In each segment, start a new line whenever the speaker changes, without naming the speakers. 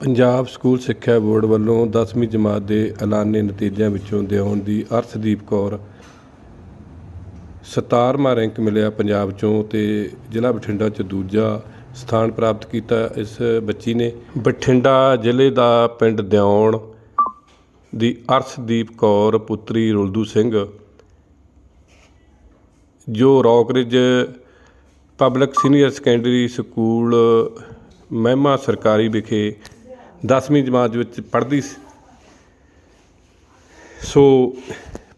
Punjab school ਸਿੱਖਿਆ board ਵੱਲੋਂ 10ਵੀਂ ਜਮਾਤ ਦੇ ਐਲਾਨੇ ਨਤੀਜਿਆਂ ਵਿੱਚੋਂ ਦਿਉਣ ਦੀ ਅਰਸ਼ਦੀਪ ਕੌਰ 17ਵਾਂ ਰੈਂਕ ਮਿਲਿਆ ਪੰਜਾਬ ਚੋਂ ਤੇ ਜ਼ਿਲ੍ਹਾ ਬਠਿੰਡਾ ਚ ਦੂਜਾ ਸਥਾਨ ਪ੍ਰਾਪਤ ਕੀਤਾ ਇਸ ਬੱਚੀ ਨੇ। ਬਠਿੰਡਾ ਜ਼ਿਲ੍ਹੇ ਦਾ ਪਿੰਡ ਦਿਉਣ ਦੀ ਅਰਸ਼ਦੀਪ ਕੌਰ ਪੁੱਤਰੀ ਰੁਲਦੂ ਸਿੰਘ, ਜੋ Rockridge public senior secondary school Mehma Sarkari ਵਿਖੇ 10ਵੀਂ ਜਮਾਤ ਵਿੱਚ ਪੜ੍ਹਦੀ ਸੀ। ਸੋ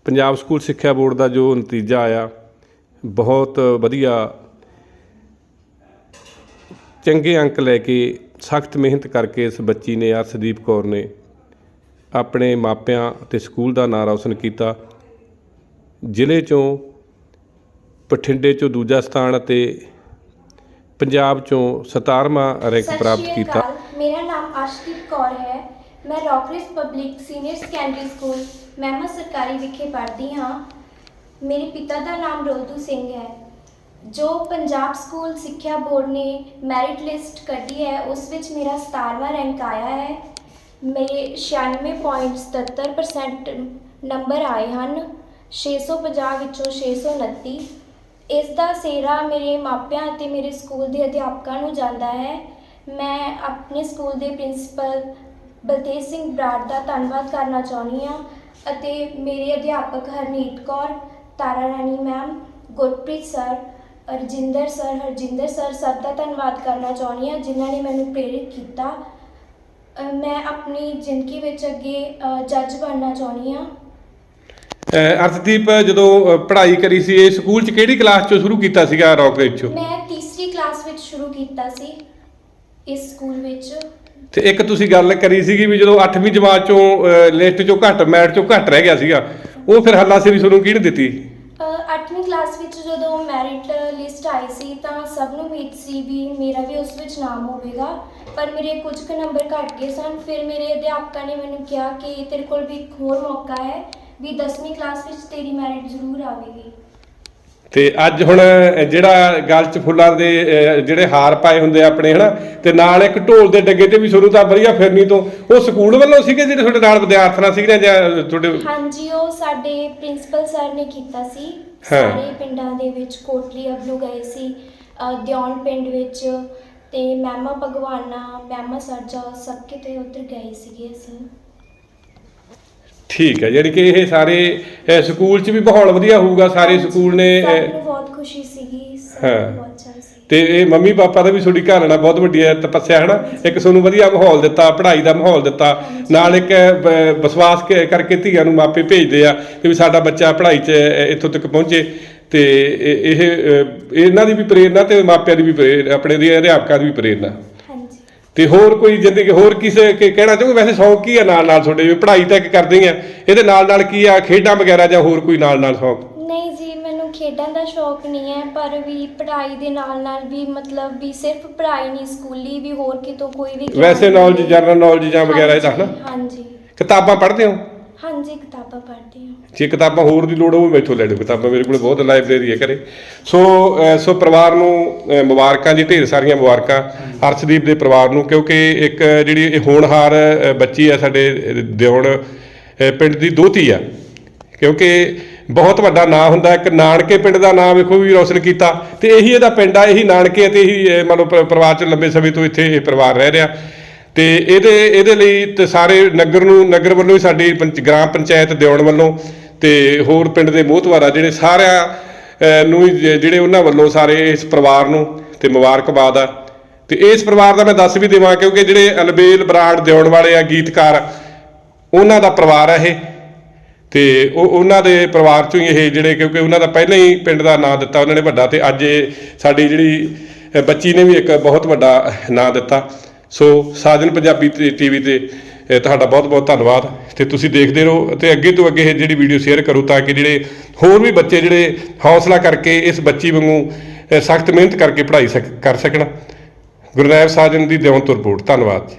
ਪੰਜਾਬ ਸਕੂਲ ਸਿੱਖਿਆ ਬੋਰਡ ਦਾ ਜੋ ਨਤੀਜਾ ਆਇਆ ਬਹੁਤ ਵਧੀਆ ਚੰਗੇ ਅੰਕ ਲੈ ਕੇ ਸਖਤ ਮਿਹਨਤ ਕਰਕੇ ਇਸ ਬੱਚੀ ਨੇ ਅਰਸ਼ਦੀਪ ਕੌਰ ਨੇ ਆਪਣੇ ਮਾਪਿਆਂ ਅਤੇ ਸਕੂਲ ਦਾ ਨਾਂ ਰੌਸ਼ਨ ਕੀਤਾ। ਜ਼ਿਲ੍ਹੇ ਚੋਂ ਬਠਿੰਡੇ ਚੋਂ ਦੂਜਾ ਸਥਾਨ ਅਤੇ ਪੰਜਾਬ ਚੋਂ 17ਵਾਂ ਰੈਂਕ ਪ੍ਰਾਪਤ ਕੀਤਾ।
ਅਰਸ਼ਦੀਪ ਕੌਰ ਹੈ। ਮੈਂ Rockridge public senior secondary school, Mehma Sarkari ਵਿਖੇ ਪੜ੍ਹਦੀ ਹਾਂ। ਮੇਰੇ ਪਿਤਾ ਦਾ ਨਾਮ ਰੋਦੂ ਸਿੰਘ ਹੈ। ਜੋ ਪੰਜਾਬ ਸਕੂਲ ਸਿੱਖਿਆ ਬੋਰਡ ਨੇ ਮੈਰਿਟ ਲਿਸਟ ਕੱਢੀ ਹੈ, ਉਸ ਵਿੱਚ ਮੇਰਾ 17ਵਾਂ ਰੈਂਕ ਆਇਆ ਹੈ। ਮੇਰੇ 96.77% ਨੰਬਰ ਆਏ ਹਨ। 650 ਵਿੱਚੋਂ 629 ਇਸ ਦਾ ਸਿਹਰਾ ਮੇਰੇ ਮਾਪਿਆਂ ਅਤੇ ਮੇਰੇ ਸਕੂਲ ਦੇ ਅਧਿਆਪਕਾਂ ਨੂੰ ਜਾਂਦਾ ਹੈ। ਮੈਂ ਆਪਣੇ ਸਕੂਲ ਦੇ ਪ੍ਰਿੰਸੀਪਲ ਬਲਤੇਜ ਸਿੰਘ ਬਰਾੜ ਦਾ ਧੰਨਵਾਦ ਕਰਨਾ ਚਾਹੁੰਦੀ ਹਾਂ ਅਤੇ ਮੇਰੇ ਅਧਿਆਪਕ Harneet Kaur Tara Rani ma'am Gurpreet sir Rajinder sir Harjinder sir ਸਭ ਦਾ ਧੰਨਵਾਦ ਕਰਨਾ ਚਾਹੁੰਦੀ ਹਾਂ ਜਿਨ੍ਹਾਂ ਨੇ ਮੈਨੂੰ ਪ੍ਰੇਰਿਤ ਕੀਤਾ। ਮੈਂ ਆਪਣੀ ਜ਼ਿੰਦਗੀ ਵਿੱਚ ਅੱਗੇ ਜੱਜ ਬਣਨਾ ਚਾਹੁੰਦੀ ਹਾਂ।
ਅਹ ਅਰਸ਼ਦੀਪ ਜਦੋਂ ਪੜ੍ਹਾਈ ਕਰੀ ਸੀ ਇਹ ਸਕੂਲ ਚ ਕਿਹੜੀ ਕਲਾਸ ਚੋਂ ਸ਼ੁਰੂ ਕੀਤਾ ਸੀਗਾ ਰੌਕਰੇਜ ਚੋਂ
ਮੈਂ ਤੀਸਰੀ ਕਲਾਸ ਵਿੱਚ ਸ਼ੁਰੂ ਕੀਤਾ ਸੀ। ਇਸ ਸਕੂਲ ਵਿੱਚ।
ਤੇ ਇੱਕ ਤੁਸੀਂ ਗੱਲ ਕਰੀ ਸੀਗੀ ਵੀ ਜਦੋਂ 8ਵੀਂ ਜਮਾਤ ਚੋਂ ਲਿਸਟ ਚੋਂ ਘੱਟ ਮੈਰਿਟ ਚੋਂ ਘੱਟ ਰਹਿ ਗਿਆ ਸੀਗਾ ਉਹ ਫਿਰ ਹੱਲਾ ਸੇਰੀ ਤੁਹਾਨੂੰ ਕਿਹਨੇ ਦਿੱਤੀ?
ਅ, ਅੱਠਵੀਂ ਕਲਾਸ ਵਿੱਚ ਜਦੋਂ ਮੈਰਿਟ ਲਿਸਟ ਆਈ ਸੀ ਤਾਂ ਸਭ ਨੂੰ ਉਮੀਦ ਸੀ ਵੀ ਮੇਰਾ ਵੀ ਉਸ ਵਿੱਚ ਨਾਮ ਹੋਵੇਗਾ ਪਰ ਮੇਰੇ ਕੁਝ ਕੁ ਨੰਬਰ ਘੱਟ ਗਏ ਸਨ। ਫਿਰ ਮੇਰੇ ਅਧਿਆਪਕਾਂ ਨੇ ਮੈਨੂੰ ਕਿਹਾ ਕਿ ਤੇਰੇ ਕੋਲ ਵੀ ਇੱਕ ਹੋਰ ਮੌਕਾ ਹੈ ਵੀ 10ਵੀਂ ਕਲਾਸ ਵਿੱਚ ਤੇਰੀ ਮੈਰਿਟ ਜ਼ਰੂਰ ਆਵੇਗੀ।
ਤੇ ਅੱਜ ਹੁਣ ਜਿਹੜਾ ਗਲ ਚ ਫੁੱਲਾਂ ਦੇ ਜਿਹੜੇ ਹਾਰ ਪਾਏ ਹੁੰਦੇ ਆਪਣੇ ਹਨਾ ਤੇ ਨਾਲ ਇੱਕ ਢੋਲ ਦੇ ਡੱਗੇ ਤੇ ਵੀ ਸ਼ੁਰੂ ਤਾਂ ਵਧੀਆ ਫਿਰਨੀ ਤੋਂ ਉਹ ਸਕੂਲ ਵੱਲੋਂ ਸੀਗੇ ਜਿਹੜੇ ਤੁਹਾਡੇ ਨਾਲ ਵਿਦਿਆਰਥਣਾਂ ਸੀਗੀਆਂ ਜਾਂ ਤੁਹਾਡੇ
ਹਾਂਜੀ ਉਹ ਸਾਡੇ ਪ੍ਰਿੰਸੀਪਲ ਸਰ ਨੇ ਕੀਤਾ ਸੀ। ਸਾਰੇ ਪਿੰਡਾਂ ਦੇ ਵਿੱਚ ਕੋਟਲੀ ਅਬਲੂ ਗਏ ਸੀ ਦਿਉਣ ਪਿੰਡ ਵਿੱਚ ਤੇ ਮਹਿਮਾ ਭਗਵਾਨਾ ਮਹਿਮਾ ਸਰਜਾ ਸਭ ਕਿਤੇ ਉੱਧਰ ਗਏ ਸੀਗੇ ਅਸੀਂ
ਠੀਕ ਹੈ ਜਿਹੜੀ ਕਿ ਇਹ ਸਾਰੇ ਅਹ, ਸਕੂਲ ਚ ਵੀ ਮਾਹੌਲ ਵਧੀਆ ਹੋਊਗਾ ਸਾਰੇ ਸਕੂਲ ਨੇ
ਸਭ
ਅਹ,
ਨੂੰ ਬਹੁਤ ਖੁਸ਼ੀ ਸੀਗੀ ਸਭ
ਹਾਂ।
ਨੂੰ ਬਹੁਤ ਅੱਛਾ ਸੀ।
ਤੇ ਇਹ ਮੰਮੀ ਪਾਪਾ ਦਾ ਵੀ ਤੁਹਾਡੀ ਘਾਲਣਾ ਬਹੁਤ ਵੱਡੀ ਹੈ ਤਪੱਸਿਆ ਹਨਾ ਇੱਕ ਤੁਹਾਨੂੰ ਵਧੀਆ ਮਾਹੌਲ ਦਿੱਤਾ ਪੜ੍ਹਾਈ ਦਾ ਮਾਹੌਲ ਦਿੱਤਾ ਨਾਲ ਇੱਕ ਅਹ, ਵਿਸ਼ਵਾਸ ਕ- ਕਰਕੇ ਧੀਆਂ ਨੂੰ ਮਾਪੇ ਭੇਜਦੇ ਆ ਕਿ ਵੀ ਸਾਡਾ ਬੱਚਾ ਪੜ੍ਹਾਈ 'ਚ ਅਹ, ਇੱਥੋਂ ਤੱਕ ਪਹੁੰਚੇ। ਤੇ ਇਹ ਇਹ, ਅਹ, ਇਹਨਾਂ ਦੀ ਵੀ ਪ੍ਰੇਰਨਾ ਤੇ ਮਾਪਿਆਂ ਦੀ ਵੀ ਪ੍ਰੇਰਨਾ ਆਪਣੇ ਦੀ ਅਧਿਆਪਕਾਂ ਦੀ ਵੀ ਪ੍ਰੇਰਨਾ ਤੇ ਹੋਰ ਕੋਈ ਜ਼ਿੰਦਗੀ ਹੋਰ ਕਿਸੇ ਕਿ ਕਹਿਣਾ ਚਾਹੋ ਵੈਸੇ ਸ਼ੌਂਕ ਕੀ ਆ ਨਾਲ ਨਾਲ ਤੁਹਾਡੇ? ਵੀ ਪੜ੍ਹਾਈ ਤਾਂ ਇੱਕ ਕਰਦੇ ਹੀ ਆ। ਇਹਦੇ ਨਾਲ ਨਾਲ ਕੀ ਆ? ਖੇਡਾਂ ਵਗੈਰਾ ਜਾਂ ਹੋਰ ਕੋਈ ਨਾਲ ਨਾਲ ਸ਼ੌਂਕ?
ਨਹੀਂ ਜੀ ਮੈਨੂੰ ਖੇਡਾਂ ਦਾ ਸ਼ੌਕ ਨਹੀਂ ਹੈ ਪਰ ਵੀ ਪੜ੍ਹਾਈ ਦੇ ਨਾਲ ਨਾਲ ਵੀ ਮਤਲਬ ਵੀ ਸਿਰਫ ਪੜ੍ਹਾਈ ਨਹੀਂ ਸਕੂਲੀ ਵੀ ਹੋਰ ਕਿਤੋਂ ਕੋਈ ਵੀ
ਵੈਸੇ ਨੌਲੇਜ। ਜਨਰਲ ਨੌਲੇਜ ਜਾਂ ਵਗੈਰਾ ਇਹਦਾ ਹਨਾ?
ਹਾਂਜੀ।
ਕਿਤਾਬਾਂ ਪੜ੍ਹਦੇ ਹੋ?
ਹਾਂਜੀ ਕਿਤਾਬਾਂ ਪੜ੍ਹਦੀ ਹਾਂ।
ਜੇ ਕਿਤਾਬਾਂ ਹੋਰ ਦੀ ਲੋੜ ਹੋਵੇ ਮੈਥੋਂ ਲੈ ਲਿਓ ਕਿਤਾਬਾਂ ਮੇਰੇ ਕੋਲ ਬਹੁਤ ਲਾਇਬ੍ਰੇਰੀ ਹੈ ਘਰੇ। ਸੋ ਅਹ, ਸੋ ਪਰਿਵਾਰ ਨੂੰ ਅਹ, ਮੁਬਾਰਕਾਂ ਜੀ ਢੇਰ ਸਾਰੀਆਂ ਮੁਬਾਰਕਾਂ ਅਰਸ਼ਦੀਪ ਦੇ ਪਰਿਵਾਰ ਨੂੰ ਕਿਉਂਕਿ ਇੱਕ ਜਿਹੜੀ ਇਹ ਹੋਣਹਾਰ ਅਹ, ਬੱਚੀ ਹੈ ਸਾਡੇ ਅਹ, ਦਿਉਣ ਅਹ, ਪਿੰਡ ਦੀ ਦੋਤੀ ਆ। ਕਿਉਂਕਿ ਬਹੁਤ ਵੱਡਾ ਨਾਂ ਹੁੰਦਾ ਇੱਕ ਨਾਨਕੇ ਪਿੰਡ ਦਾ ਨਾਮ ਵੇਖੋ ਵੀ ਰੌਸ਼ਨ ਕੀਤਾ। ਤੇ ਇਹੀ ਇਹਦਾ ਪਿੰਡ ਆ ਇਹੀ ਨਾਨਕੇ ਤੇ ਇਹੀ ਅਹ, ਮੰਨ ਲਓ ਪ- ਪਰਿਵਾਰ ਚ ਲੰਬੇ ਸਮੇਂ ਤੋਂ ਇੱਥੇ ਇਹ ਪਰਿਵਾਰ ਰਹਿ ਰਿਹਾ। ਤੇ ਇਹਦੇ ਇਹਦੇ ਲਈ ਤੇ ਸਾਰੇ ਨਗਰ ਨੂੰ ਨਗਰ ਵੱਲੋਂ ਹੀ ਸਾਡੀ ਪੰਚ- ਗ੍ਰਾਮ ਪੰਚਾਇਤ ਦਿਉਣ ਵੱਲੋਂ ਤੇ ਹੋਰ ਪਿੰਡ ਦੇ ਮੋਹਤਵਾਰਾ ਜਿਹੜੇ ਸਾਰਿਆਂ ਅਹ, ਨੂੰ ਹੀ ਜ- ਜਿਹੜੇ ਉਹਨਾਂ ਵੱਲੋਂ ਸਾਰੇ ਇਸ ਪਰਿਵਾਰ ਨੂੰ ਤੇ ਮੁਬਾਰਕਬਾਦ ਆ। ਤੇ ਇਸ ਪਰਿਵਾਰ ਦਾ ਮੈਂ ਦੱਸ ਵੀ ਦੇਵਾਂ ਕਿਉਂਕਿ ਜਿਹੜੇ ਅਲਬੇਲ ਬਰਾੜ ਦਿਉਣ ਵਾਲੇ ਆ ਗੀਤਕਾਰ ਉਹਨਾਂ ਦਾ ਪਰਿਵਾਰ ਆ ਇਹ। ਤੇ ਉਹ ਉਹਨਾਂ ਦੇ ਪਰਿਵਾਰ ਚੋਂ ਹੀ ਇਹ ਜਿਹੜੇ ਕਿਉਂਕਿ ਉਹਨਾਂ ਦਾ ਪਹਿਲਾਂ ਹੀ ਪਿੰਡ ਦਾ ਨਾਂ ਦਿੱਤਾ ਉਹਨਾਂ ਨੇ ਵੱਡਾ ਤੇ ਅੱਜ ਇਹ ਸਾਡੀ ਜਿਹੜੀ ਅਹ, ਬੱਚੀ ਨੇ ਵੀ ਇੱਕ ਬਹੁਤ ਵੱਡਾ ਨਾਂ ਦਿੱਤਾ। ਸੋ ਸਾਜਨ ਪੰਜਾਬੀ ਟੀਵੀ ਤੇ ਤੁਹਾਡਾ ਬਹੁਤ ਬਹੁਤ ਧੰਨਵਾਦ ਤੇ ਤੁਸੀਂ ਦੇਖਦੇ ਰਹੋ ਤੇ ਅੱਗੇ ਤੋਂ ਅੱਗੇ ਇਹ ਜਿਹੜੀ ਵੀਡੀਓ ਸ਼ੇਅਰ ਕਰੋ ਤਾਂ ਕਿ ਜਿਹੜੇ ਹੋਰ ਵੀ ਬੱਚੇ ਜਿਹੜੇ ਹੌਸਲਾ ਕਰਕੇ ਇਸ ਬੱਚੀ ਵਾਂਗੂ ਸਖਤ ਮਿਹਨਤ ਕਰਕੇ ਪੜ੍ਹਾਈ ਸਕ- ਕਰ ਸਕਣ। ਗੁਰਨੈਬ ਸਾਜਨ ਦੀ ਦਿਉਣ ਤੋਂ ਰਿਪੋਰਟ ਧੰਨਵਾਦ ਜੀ।